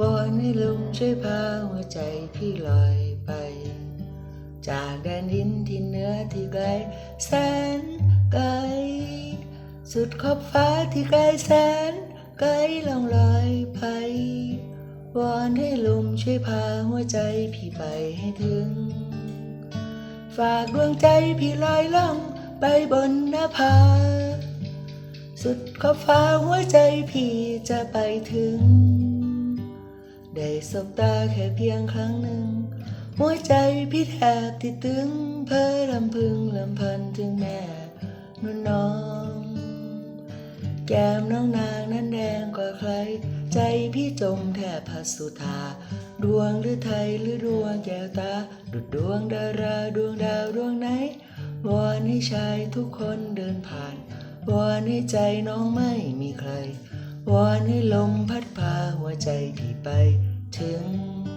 วอนให้ลุงช่วยพาหัวใจพี่ลอยไป จากแดนดินที่เหนือที่ไกลแสนไกล สุดขอบฟ้าที่ไกลแสนไกลล่องลอยไป วอนให้ลุงช่วยพาหัวใจพี่ไปให้ถึง ฝากดวงใจพี่ลอยล่องไปบนหน้าผาสุดขอบฟ้าหัวใจพี่จะไปถึง ได้สบตาแค่เพียงครั้งหนึ่ง หัวใจพี่แทบที่ตึง เพ้อลำพึงลำพันถึงแม่นุ่นน้อง แก้มน้องนางนั้นแดงกว่าใคร ใจพี่จมแทบพัสุธาดวงหรือไทยหรือดวงแก้วตา ดุดดวงดาราดวงดาวดวงไหนวอนให้ชายทุกคนเดินผ่าน วอนให้ใจน้องไม่มีใคร วอนให้ลมพัดพาหั วใจพี่ไปถึง